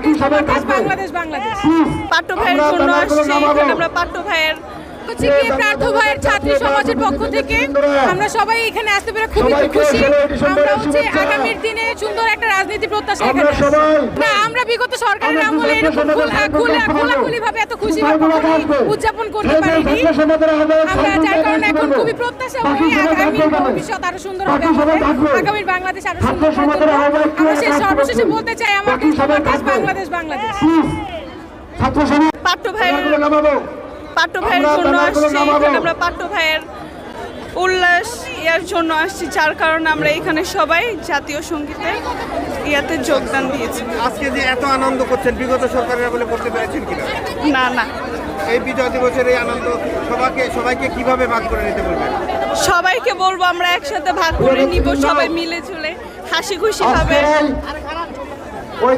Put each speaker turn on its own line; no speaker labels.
বাকি সবাই থাকবে।
বাংলাদেশ বাংলাদেশ। পাট্টু ভাইয়ের জন্য আসছি এখানে আমরা পাট্টু ভাইয়ের হচ্ছে কি প্রার্থ ভাইয়ের ছাত্রী সমাজের পক্ষ থেকে আমরা সবাই এখানে আসতে পেরে খুবই খুশি। আমরা হচ্ছে আগামীর দিনে সুন্দর একটা রাজনীতি প্রত্যাশা এখানে না আমরা বিগত সরকারের আমলে এরকম। খোলাখুলি ভাবে এত খুশি উদযাপন করতে
সেই
পারিনি। আমরা যার কারণে এখন খুবই প্রত্যাশা করি আগামী ভবিষ্যৎ আরও সুন্দর হবে। আগামীর বাংলাদেশ
আরও
সুন্দর হবে আমরা
কাজ
সর্বশেষে বলতে চাই
সবাই
বাংলাদেশ। বাংলাদেশ বাংলাদেশ।
সমাজ।
ভাইয়ের। পাট্টু ভাইয়ের জন্য আসছি আমরা পাট্টু ভাইয়ের ইয়ার জন্য আসছি যার কারণে আমরা এখানে সবাই জাতীয় সঙ্গীতে ইয়াতে যোগদান দিয়েছি।
আজকে যে এত আনন্দ করছেন বিগত সরকারের বলে করতে পেরেছেন কিনা?
না না।
এই বিজয় দিবসের এই আনন্দ সবাইকে সবাইকে কীভাবে ভাগ করে নিতে বলবেন?
সবাইকে বলব আমরা একসাথে ভাগ করে নিব সবাই মিলে ঝুলে হাসি খুশি ভাবে
ওই